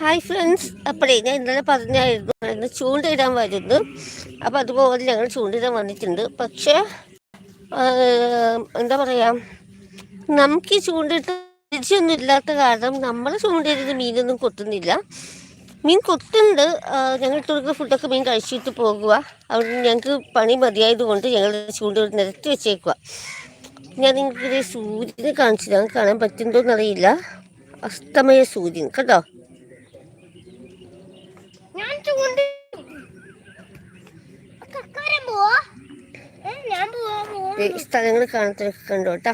Hi friends അപ്പോഴേ ഞാൻ ഇന്നലെ പറഞ്ഞായിരുന്നു ഇന്ന് ചൂണ്ടയിടാൻ വരുന്നു. അപ്പോൾ അതുപോലെ ഞങ്ങൾ ചൂണ്ടയിടാൻ വന്നിട്ടുണ്ട്. പക്ഷേ എന്താ പറയുക നമുക്ക് ഈ ചൂണ്ടയിട്ട് രുചിയൊന്നും ഇല്ലാത്ത കാരണം നമ്മൾ ചൂണ്ടയിടുന്ന മീനൊന്നും കൊത്തുന്നില്ല. മീൻ കൊത്തുന്നുണ്ട്. ആ, ഞങ്ങൾ തുറക്കുന്ന ഫുഡൊക്കെ മീൻ കഴിച്ചിട്ട് പോകുക അവിടെ ഞങ്ങൾക്ക് പണി മതിയായതുകൊണ്ട് ഞങ്ങൾ ചൂണ്ട നിരത്തി വെച്ചേക്കുക ഞാൻ നിങ്ങൾക്ക് സൂര്യനെ കാണിച്ചു. ഞങ്ങൾക്ക് കാണാൻ പറ്റുന്നുണ്ടോ എന്നറിയില്ല അസ്തമയ സൂര്യൻ കേട്ടോ? സ്ഥലങ്ങൾ കാണത്തൊക്കെ കണ്ടോ കേട്ടാ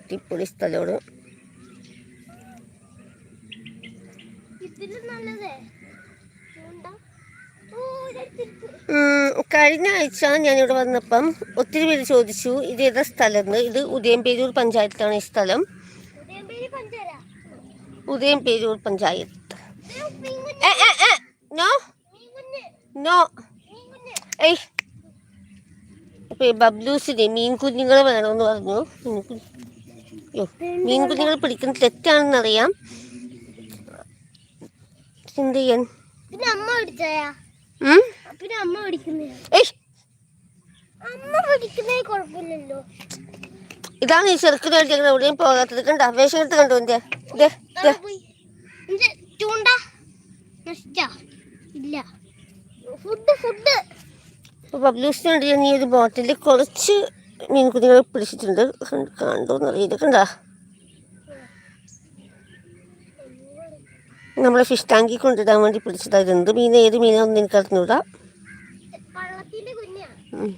അടിപൊളി സ്ഥലമാണ് കഴിഞ്ഞ ആഴ്ച ഞാനിവിടെ വന്നപ്പം ഒത്തിരി പേര് ചോദിച്ചു ഇത് ഏതാ സ്ഥലം ഇത് ഉദയംപേരൂർ പഞ്ചായത്താണ് ഈ സ്ഥലം. ഉദയംപേരൂർ പഞ്ചായത്ത്. നോ? നോ. ഏയ് ഇപ്പൊ ഈ ബബ്ലൂസിന് മീൻ കുഞ്ഞുങ്ങളെ വേണമെന്ന് പറഞ്ഞു. മീൻ കുഞ്ഞുങ്ങൾ പിടിക്കുന്നത് തെറ്റാണെന്നറിയാം. എന്ത് ചെയ്യാൻ? ഇതാണ് ഈ ചെറുക്കനായിട്ട് ഞങ്ങൾ എവിടെയും പോകാത്തത്. കണ്ട? വേഷം എടുത്ത് കണ്ടു എന്റെ ഇല്ല. Food food. അപ്പൊ ബബ്ലൂസിന് വേണ്ടി ഞാൻ ഈ ഒരു ബോട്ടിൽ കുറച്ച് മീൻകുഞ്ഞുങ്ങളെ പിടിച്ചിട്ടുണ്ട്. കണ്ട് കണ്ടോന്നറിയില്ല കണ്ട? നമ്മളെ ഫിഷ് ടാങ്കിൽ കൊണ്ടിടാൻ വേണ്ടി പിടിച്ചതാ ഇത്. എന്ത് മീൻ ഏത് മീനാണെന്ന് എനിക്ക് അറിഞ്ഞൂടാ ും.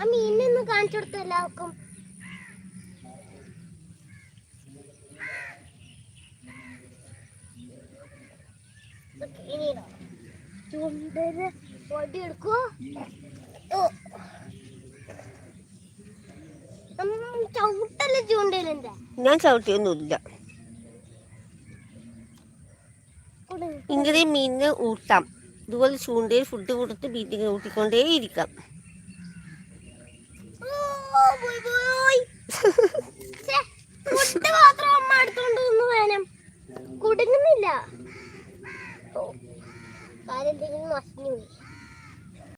ആ മീനൊന്ന് കാണിച്ചു കൊടുത്തു എല്ലാവർക്കും? ഞാൻ ചവിട്ടിയൊന്നുമില്ല. ഇങ്ങനെ മീനിന് ഊട്ടാം. ഇതുപോലെ ചൂണ്ടയിൽ ഫുഡ് കൊടുത്ത് മീനിനെ ഊട്ടിക്കൊണ്ടേയിരിക്കാം. Oh, boy, boy. പോകും കാര്യം തിരിഞ്ഞ് മസിഞ്ഞു